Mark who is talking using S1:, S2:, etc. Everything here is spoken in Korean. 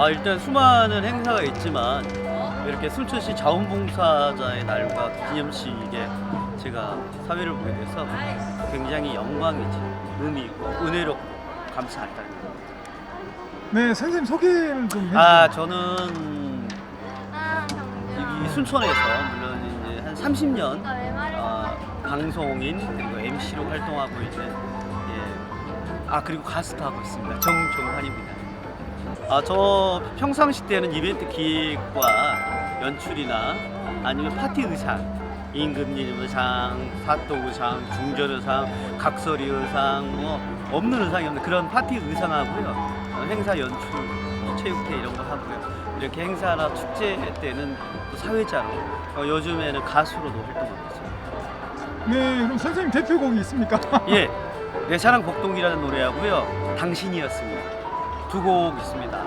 S1: 아 일단 수많은 행사가 있지만 이렇게 순천시 자원봉사자의 날과 기념식에 제가 사회를 보게 돼서 굉장히 영광이지 의미 있고 은혜롭고 감사하다.
S2: 네, 선생님 소개를 좀 해주세요.
S1: 아 저는 여기 순천에서 물론 이제 한 30년 어, 방송인 그리고 MC로 활동하고 있는 예. 아 그리고 가수도 하고 있습니다. 정종환입니다. 아 저 평상시 때는 이벤트 기획과 연출이나 아니면 파티 의상, 임금님 의상, 사또 의상, 중전 의상, 각설이 의상 뭐 없는 의상이 없는 그런 파티 의상하고요. 어, 행사 연출, 뭐 체육회 이런 거 하고요. 이렇게 행사나 축제 때는 또 사회자로 어, 요즘에는 가수로도 활동하고 있습니다.
S2: 네, 그럼 선생님 대표곡이 있습니까?
S1: 예, 내 사랑 복동이라는 노래하고요. 당신이었습니다. 두 곡 있습니다.